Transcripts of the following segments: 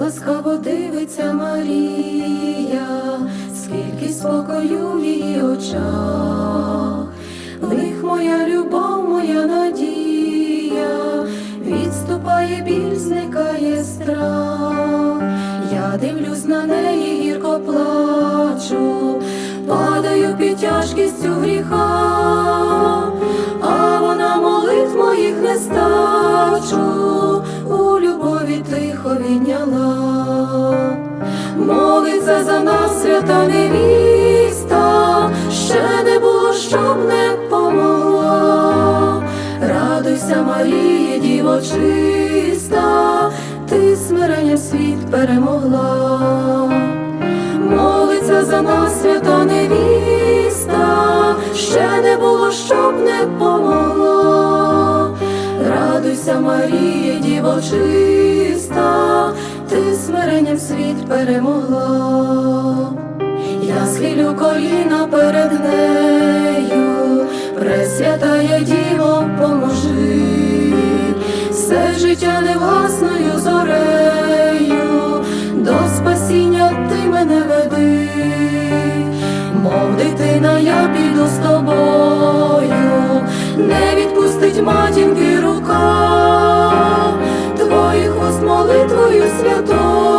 ласкаво дивиться Марія, скільки спокою в її очах, лих моя любов, моя надія, відступає біль, зникає страх. Я дивлюсь на неї, гірко плачу, падаю під тяжкістю гріха, а вона молитв моїх не Молиться за нас свята невіста, ще не було, щоб не помогла. Радуйся, Марія, діво чиста, ти смиренням світ перемогла. Молиться за нас свята невіста, ще не було, щоб не помогла. Радуйся, Марія, діво чиста, ти смиренням світ перемогла. Я схилю коліна перед нею, пресвятая діво, поможи, все життя невгасною зорею, до спасіння ти мене веди, мов дитина, я піду з тобою, не відпустить матінки рука, твоїх уст молитвою святою,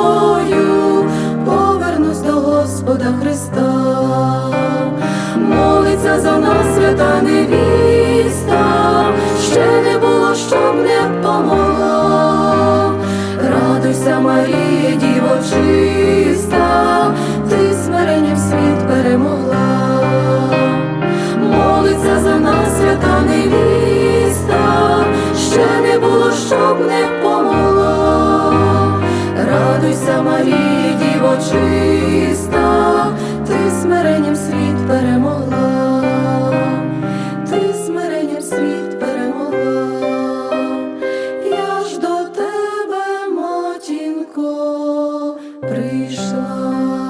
Oh.